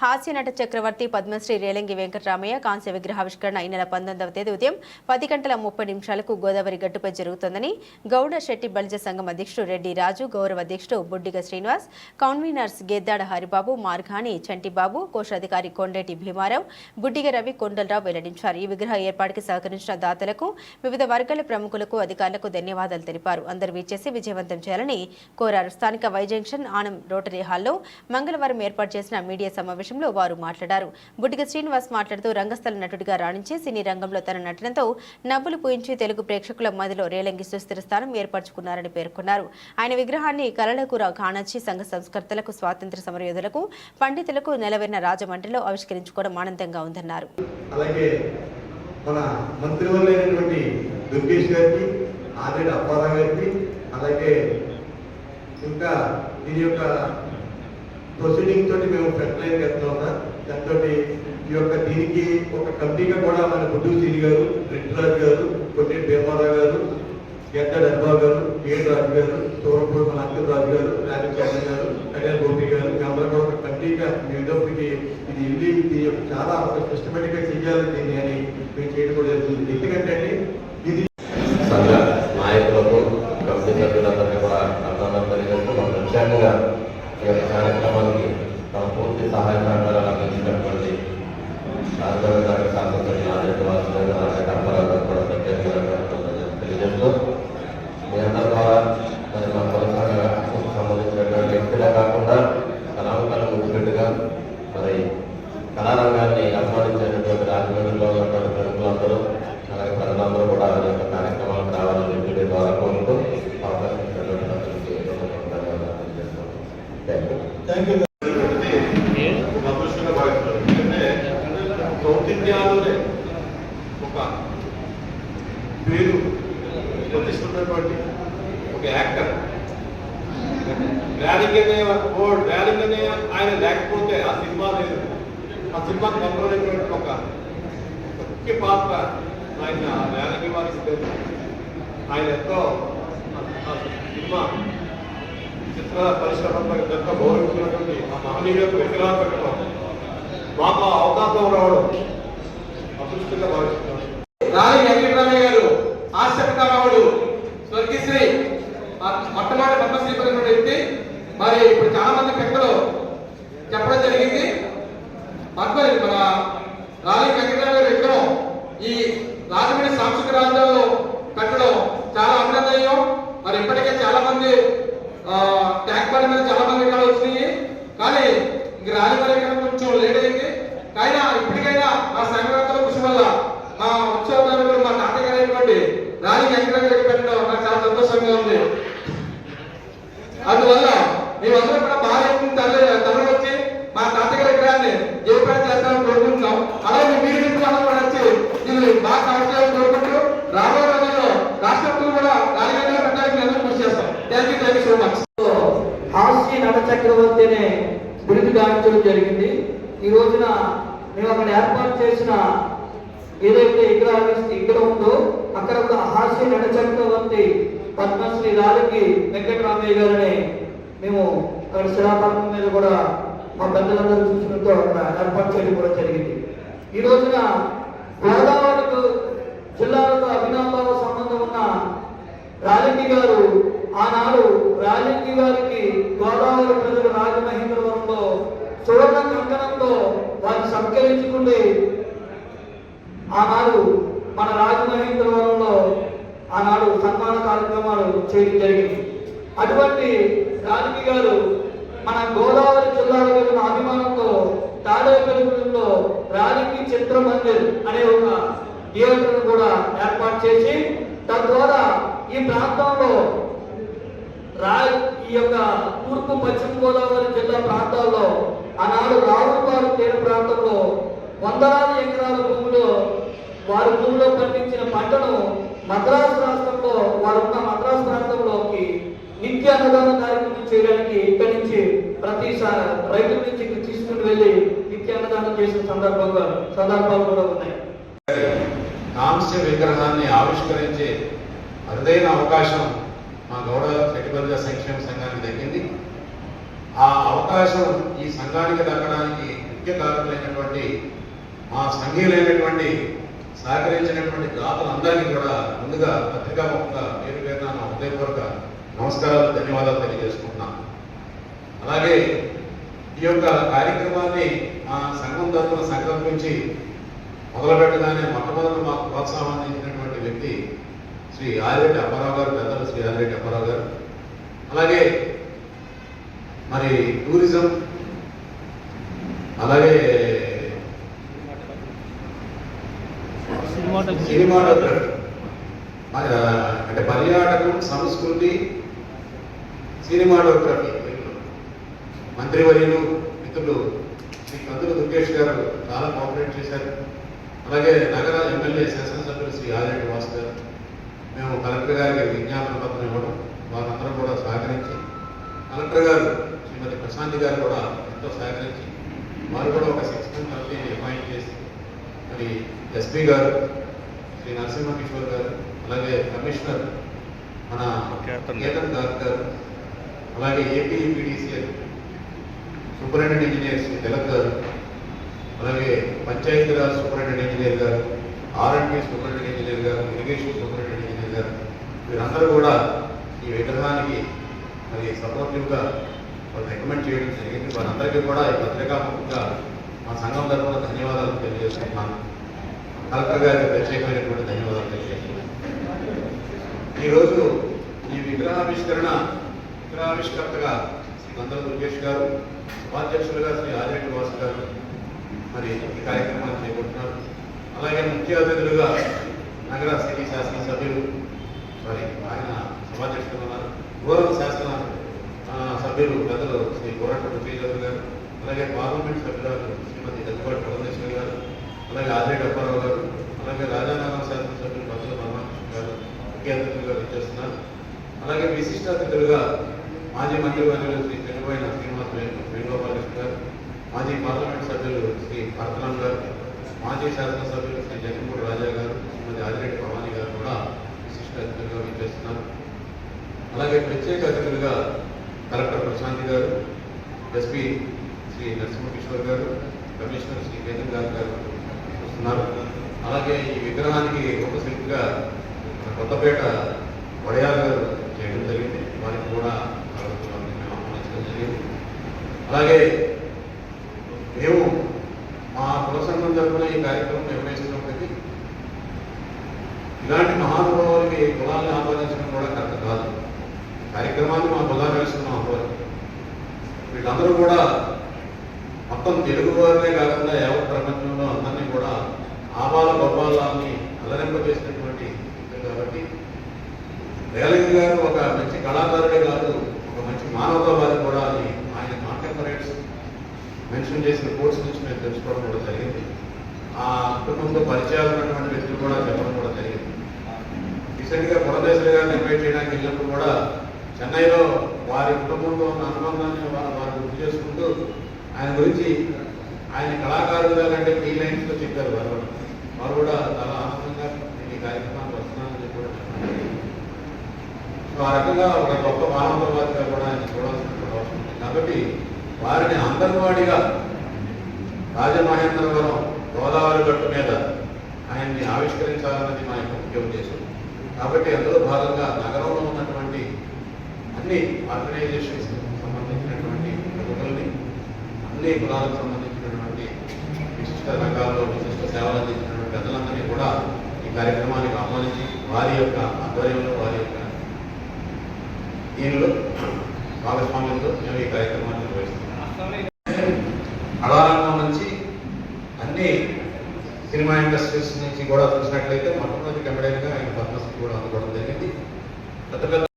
హాస్యనట చక్రవర్తి పద్మశ్రీ రేలంగి వెంకటరామయ్య కాంస్య విగ్రహావిష్కరణ ఈ నెల పంతొమ్మిదవ తేదీ ఉదయం పది గంటల ముప్పై నిమిషాలకు గోదావరి గట్టుపై జరుగుతోందని గౌడ శెట్టి బలిజ సంఘం అధ్యక్షుడు రెడ్డి రాజు గౌరవ అధ్యక్షుడు బుడ్డిగ శ్రీనివాస్ కన్వీనర్స్ గేద్దాడ హరిబాబు మార్ఘాని చంటిబాబు కోశాధికారి కొండేటి భీమారావు బుడ్డిగ రవి కొండలరావు వెల్లడించారు. ఈ విగ్రహ ఏర్పాటుకి సహకరించిన దాతలకు వివిధ వర్గాల ప్రముఖులకు అధికారులకు ధన్యవాదాలు తెలిపారు. అందరూ వీచేసి విజయవంతం చేయాలని కోరారు. స్థానిక వై జంక్షన్ ఆనం రోటరీ హాల్లో మంగళవారం ఏర్పాటు చేసిన మీడియా సమావేశం సమావేశంలో వారు మాట్లాడారు. బుడ్డిగ శ్రీనివాస్ మాట్లాడుతూ రంగస్థల నటుడిగా రాణించి సినీ రంగంలో తన నటనతో నవ్వులు పూయించి తెలుగు ప్రేక్షకుల మదిలో రేలంగి సుస్థిర స్థానం ఏర్పరచుకున్నారని పేర్కొన్నారు. ఆయన విగ్రహాన్ని కళలకు రా- కాణచి సంఘ సంస్కర్తలకు స్వాతంత్ర సమరయోధులకు పండితులకు నెలవైన రాజమండ్రిలో ఆవిష్కరించుకోవడం ఆనందంగా ఉందన్నారు. అలాగే మన మంత్రివర్యులైనటువంటి దుర్గేష్ గారికి ఆల్రెడీ అప్పారావు గారికి అలాగే ఇంకా దీని యొక్క ప్రొసీడింగ్ తోటి మేము ఫ్రంట్ లైన్ చేస్తున్నాం దాంతో ఈ యొక్క దీనికి ఒక కమిటీగా కూడా మన గుడ్డు సీని గారు రెడ్డిరాజు గారు కొట్టి భీమారావు గారు గెడ్డ అర్బాబు గారు కే రాజు గారు సూరపూర్ మన అఖిల్ రాజు గారు రాజు చౌదరి గారు కళ్యాణ్ గోపి గారు అందరూ కూడా ఒక కమిటీగా మీ ఇది వెళ్ళి ఇది చాలా ఒక సిస్టమేటిక్గా చేయాలి దీన్ని అని మేము చేయడం కూడా జరుగుతుంది ఎందుకంటే అండి ఇది సంఘ నాయకులకు కమిటీ సభ్యులందరికీ కూడా అభినందనలు తెలియజేస్తూ మన ప్రత్యేకంగా ఈ యొక్క కార్యక్రమానికి తమ పూర్తి సహాయ సహకారాలు అందించినటువంటి రాజధాని నగర శాసనసభ్యులు ఆదిత్య వాసుదేవ కూడా తెలియజేస్తూ మీ అందరి ద్వారా మరి సంబంధించినటువంటి వ్యక్తులే కాకుండా కళాకారులు ముఖ్యపెట్టుగా మరి కళారంగాన్ని అభిమానించేటటువంటి రాజమండ్రిలో ఉన్నటువంటి ప్రముఖులందరూ అలాగే ప్రజలందరూ కూడా ఈ యొక్క కార్యక్రమాలకు రావాలని చెప్పి ద్వారా కోరుతూ అవకాశం థ్యాంక్ యూ. ఒక పేరు ప్రతిష్ఠించినటువంటి ఒక యాక్టర్. ర్యాలింగ్ అనే వర్డ్ ర్యాలింగ్ అనే ఆయన లేకపోతే ఆ సినిమా లేదు. ఆ సినిమా కనుగొనేటువంటి ఒక ముఖ్య పాత్ర ఆయన ర్యాలింగ్ వారిస్తే ఆయన ఎంతో ఆ- సినిమా చిత్ర పరిశ్రమపై ఎంతో గౌరవించినటువంటి ఆ మహనీయులకు విగ్రహాలు పెట్టడం మాకు ఆ అవకాశం రావడం అదృష్టంగా భావిస్తుంది రాణి వెంకటరామయ్య గారు ఆశ్చర్యకరావుడు స్వర్గశ్రీ మొట్టమొదటి పద్మశ్రీ పొందిన వ్యక్తి. మరి ఇప్పుడు చాలా మంది పెద్దలు చెప్పడం జరిగింది. పద్మ మన రాణి వెంకటరామయ్య గారు విగ్రహం ఈ రాజమండ్రి సాంస్కృతిక రాజధానిలో కట్టడం చాలా అభినందనీయం. మరి ఇప్పటికే చాలా మంది ట్యాంక్ బండి మీద చాలా మంది ఇక్కడ వచ్చినాయి కానీ ఇంక రాజమండ్రి కన్నా కొంచెం లేట్ అయింది అయినా ఇప్పటికైనా మా సంఘవేత్తల కృషి వల్ల మా ఉత్సవాలు మా తాతయ్య అయినటువంటి రాణి వెంకటరామయ్య గారికి పెట్టడం నాకు చాలా సంతోషంగా ఉంది అందువల్ల మేమందరం కూడా భారీ ఎత్తున తల్లి తల్లి వచ్చి మా తాతగారి విగ్రహాన్ని జయప్రదం చేస్తామని కోరుకుంటున్నాం అలాగే మీరు ఇంటి అందరూ కూడా వచ్చి దీన్ని బాగా కవర్ చేయాలని కోరుకుంటూ రాబోయే రోజుల్లో రాష్ట్రంలో కూడా రాజకీయంగా పెట్టడానికి మేము కృషి చేస్తాం thank you thank you so much హాస్య నట చక్రవర్తి అనే బిరుదు గావించడం జరిగింది ఈ రోజున మేము అక్కడ ఏర్పాటు చేసిన ఏదైతే విగ్రహం విగ్రహం ఉందో అక్కడ కూడా హాస్య నడచక్రవర్తి పద్మశ్రీ రాలికి వెంకటరామయ్య గారిని మేము అక్కడ శిలాపలకం మీద కూడా మా పెద్దలందరూ చూసినట్టు అక్కడ ఏర్పాటు చేయడం కూడా జరిగింది. ఈ రోజున గోదావరి జిల్లాలతో అభినందన సంబంధం ఉన్న రాజకి గారు ఆనాడు రాజకి గారికి గోదావరి ప్రజలు రాజమహేంద్రవరంలో సువర్ణ కంకణంతో వారిని సత్కరించుకుంటే ఆనాడు మన రాజమహేంద్రవరంలో ఆనాడు సన్మాన కార్యక్రమాలు చేయడం జరిగింది. అటువంటి రాజంగి గారు మన గోదావరి జిల్లాలో కలిగిన అభిమానంతో తాడేపల్లిలో రాణికి చిత్ర మందిర్ అనే ఒక థియేటర్ను కూడా ఏర్పాటు చేసి తద్వారా ఈ ప్రాంతంలో రా ఈ యొక్క తూర్పు పశ్చిమ గోదావరి జిల్లా ప్రాంతాల్లో ఆనాడు రావులపాడు తీర ప్రాంతంలో వందలాది ఎకరాల భూమిలో వారి భూమిలో పండించిన పంటను మద్రాసు రాష్ట్రంలో వారున్న మద్రాసు ప్రాంతంలోకి నిత్య అన్నదాన కార్యక్రమం చేయడానికి ఇక్కడి నుంచి ప్రతిసారి రైతుల నుంచి ఇక్కడ తీసుకుని వెళ్ళి నిత్య అన్నదానం చేసిన సందర్భంగా సందర్భాలు కూడా ఉన్నాయి. కాంస్య విగ్రహాన్ని ఆవిష్కరించే అరుదైన అవకాశం మా గౌడ చెట్టుబల్జ సంక్షేమ సంఘానికి దక్కింది. ఆ అవకాశం ఈ సంఘానికి దక్కడానికి ముఖ్య కారకులైనటువంటి మా సంఘీయులైనటువంటి సహకరించినటువంటి దాతలందరికీ కూడా ముందుగా పత్రికాముఖంగా పేరు పేరున నా హృదయపూర్వక నమస్కారాలు ధన్యవాదాలు తెలియజేసుకుంటున్నాను. అలాగే ఈ యొక్క కార్యక్రమాన్ని మా సంఘం తరఫున సంకల్పించి మొదలుపెట్టగానే మొట్టమొదటి మాకు ప్రోత్సాహం అందించినటువంటి వ్యక్తి శ్రీ ఆదిరెడ్డి అప్పారావు గారు పెద్దలు శ్రీ ఆదిరెడ్డి అప్పారావు గారు. అలాగే మరి టూరిజం అలాగే సినిమాటోగ్రఫీ అంటే పర్యాటకం సంస్కృతి సినిమాటోగ్రఫీ. మంత్రివర్యులు మిత్రులు శ్రీ కందులు దుర్గేష్ గారు చాలా కోఆపరేట్ చేశారు. అలాగే నగర ఎమ్మెల్యే శాసనసభ్యులు శ్రీ ఆదిరెడ్డి వాసు గారు. మేము కలెక్టర్ గారికి విజ్ఞాపన పత్రం ఇవ్వడం వారందరూ కూడా సహకరించి కలెక్టర్ గారు శ్రీమతి ప్రశాంతి గారు కూడా ఎంతో సహకరించి వారు కూడా ఒక సిక్స్ మంత్ కమిటీని అపాయింట్ చేసి మరి ఎస్పీ గారు శ్రీ నరసింహ కిషోర్ గారు అలాగే కమిషనర్ మన కేతన్ గారు గారు అలాగే AP PDCL superintendent engineer Shri Tilak గారు అలాగే పంచాయతీరాజ్ సూపరింటెండెంట్ ఇంజనీర్ గారు R and B superintendent engineer గారు ఇరిగేషన్ సూపరింటెండెంట్ ఇంజనీర్ గారు. వీరందరూ కూడా ఈ విగ్రహానికి మరి సపోర్టివ్గా వాళ్ళు రికమెండ్ చేయడం జరిగింది. వారందరికీ కూడా ఈ పత్రికాముఖంగా మా సంఘం తరఫున ధన్యవాదాలు తెలియజేస్తున్నాను. కలెక్టర్ గారికి ప్రత్యేకమైనటువంటి ధన్యవాదాలు తెలియజేస్తున్నాను. ఈరోజు ఈ విగ్రహావిష్కరణ విగ్రహావిష్కర్తగా శ్రీ గంధర్వ దుర్గేష్ గారు ఉపాధ్యక్షులుగా శ్రీ ఆదిరెడ్డి వాసు గారు మరి ఈ కార్యక్రమాన్ని చేపడుతున్నారు. అలాగే ముఖ్య అతిథులుగా నగర సిటీ శాసనసభ్యులు సారీ ఆయన సభాధ్యక్షులు ఉన్నారు గౌరవ శాసన సభ్యులు పెద్దలు శ్రీ కోరట పృథ్వీరాజు గారు అలాగే పార్లమెంట్ సభ్యురాలు శ్రీమతి దగ్గుబాటి పురంధేశ్వరి గారు అలాగే ఆదిరెడ్డి అప్పారావు గారు అలాగే రాజానగరం శాసనసభ్యులు బతుల పరమాకృష్ణ గారు ముఖ్య అతిథులుగా విచ్చేస్తున్నారు. అలాగే విశిష్ట అతిథులుగా మాజీ మంత్రివర్యులు శ్రీ తెలుగువైన శ్రీనివాస వేణుగోపాలకృష్ణ గారు మాజీ పార్లమెంట్ సభ్యులు శ్రీ భరతరామ్ గారు మాజీ శాసనసభ్యులు శ్రీ జగన్మోహన్ రాజా గారు శ్రీమతి ఆదిరెడ్డి భవానీ గారు కూడా విశిష్ట అతిథులుగా విచ్చేస్తున్నారు. అలాగే ప్రత్యేక అతిథులుగా కలెక్టర్ ప్రశాంతి గారు ఎస్పీ శ్రీ నరసింహకిషోర్ గారు కమిషనర్ శ్రీ కేంద్ర గారు గారు వస్తున్నారు. అలాగే ఈ విగ్రహానికి రూపశిల్పిగా కొత్తపేట వడయాల గారు చేయడం జరిగింది. వారికి కూడా వారిని మేము ఆహ్వానించడం జరిగింది. అలాగే మేము మా కుల సంఘం తరఫున ఈ కార్యక్రమం ఇలాంటి మహానుభావులకి కులాలను ఆపాదించడం కూడా కరెక్ట్ కాదు. కార్యక్రమాన్ని మా కులాలు వేస్తున్నాం అవ్వాలి వీళ్ళందరూ కూడా మొత్తం తెలుగు వారినే కాకుండా యావత్ ప్రపంచంలో అందరినీ కూడా ఆపాల గొప్పాలని అలరింపజేసినటువంటి కాబట్టి రేలంగి గారు ఒక మంచి కళాకారుడే కాదు ఒక మంచి మానవతావాది కూడా అని ఆయన కాంటెంపరేట్స్ మెన్షన్ చేసిన కోర్స్ నుంచి మేము తెలుసుకోవడం కూడా జరిగింది. ఆ కుటుంబంతో పరిచయాలు ఉన్నటువంటి వ్యక్తులు కూడా చెప్పడం కూడా జరిగింది రీసెంట్గా పురదేశ్వరి గారిని ఇన్వైట్ చేయడానికి వెళ్ళినప్పుడు కూడా చెన్నైలో వారి కుటుంబంతో ఉన్న అనుబంధాన్ని వారు వారు గుర్తు చేసుకుంటూ ఆయన గురించి ఆయన కళాకారులుగా కంటే టీ లైన్స్లో చెప్పారు వారు వారు కూడా చాలా ఆనందంగా నేను ఈ కార్యక్రమానికి వస్తున్నానని చెప్పి సో ఆ రకంగా ఒక గొప్ప మానవతావాదిగా కూడా ఆయన చూడాల్సినటువంటి అవసరం ఉంది. కాబట్టి వారిని అంగన్వాడిగా రాజమహేంద్రవరం గోదావరి గట్టు మీద ఆయన్ని ఆవిష్కరించాలన్నది మా యొక్క ముఖ్య ఉద్దేశం కాబట్టి అందులో భాగంగా నగరంలో ఉన్నటువంటి అన్ని ఆర్గనైజేషన్స్ సంబంధించినటువంటి ప్రముఖుల్ని అన్ని కులాలకు సంబంధించినటువంటి విశిష్ట రంగాల్లో విశిష్ట సేవలు అందించినటువంటి పెద్దలందరినీ కూడా ఈ కార్యక్రమానికి ఆహ్వానించి వారి యొక్క ఆధ్వర్యంలో వారి యొక్క దీనిలో భాగస్వామ్యంతో మేము ఈ కార్యక్రమాన్ని నిర్వహిస్తున్నాం. కళారంగం నుంచి అన్ని సినిమా ఇండస్ట్రీస్ నుంచి కూడా చూసినట్లయితే మొట్టమొదటి కమెడియన్గా ఆయన పద్మశ్రీ కూడా అందుకోవడం జరిగింది. పెద్ద పెద్ద